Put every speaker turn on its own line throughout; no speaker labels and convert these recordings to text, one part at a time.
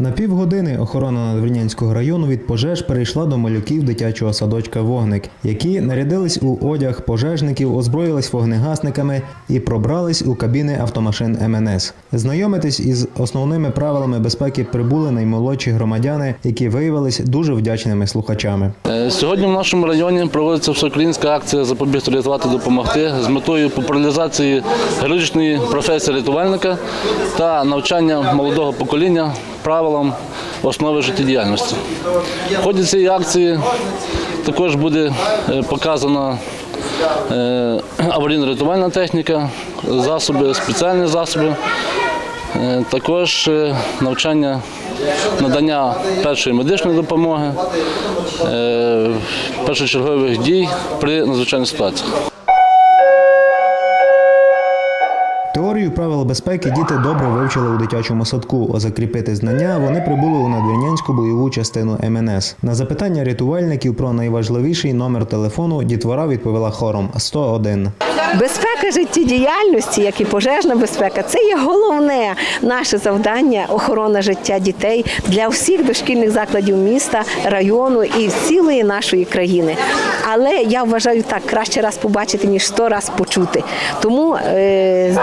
На півгодини охорона Надвірнянського району від пожеж перейшла до малюків дитячого садочка Вогник, які нарядились у одяг пожежників, озброїлись вогнегасниками і пробрались у кабіни автомашин МНС. Знайомитись із основними правилами безпеки прибули наймолодші громадяни, які виявились дуже вдячними слухачами.
Е, Сьогодні в нашому районі проводиться всеукраїнська акція запобігти, рятувати, допомогти з метою популяризації героїчної професії рятувальника та навчання молодого покоління правилам основи життєдіяльності. В ході цієї акції також буде е, показана е, аварійно-рятувальна техніка, засоби, спеціальні засоби. Е, Також навчання надання першої медичної допомоги, першочергових дій при надзвичайних ситуаціях.
Теорію правил безпеки діти добре вивчили у дитячому садку, а закріпити знання вони прибули у надвірнянську бойову частину МНС. На запитання рятувальників про найважливіший номер телефону дітвора відповіла хором 101.
Безпека життєдіяльності, як і пожежна безпека, це є головне наше завдання охорона життя дітей для всіх дошкільних закладів міста, району і цілої нашої країни. Але я вважаю так, краще раз побачити, ніж сто раз почути. Тому е,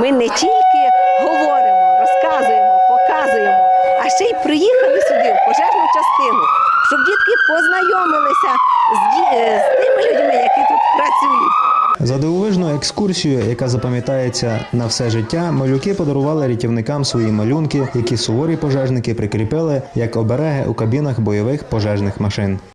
ми не тільки говоримо, розказуємо, показуємо, а ще й приїхали сюди в пожежну частину, щоб дітки познайомилися з, е, з тими людьми, які тут працюють.
За дивовижну екскурсію, яка запам'ятається на все життя, малюки подарували рятівникам свої малюнки, які суворі пожежники прикріпили як обереги у кабінах бойових пожежних машин.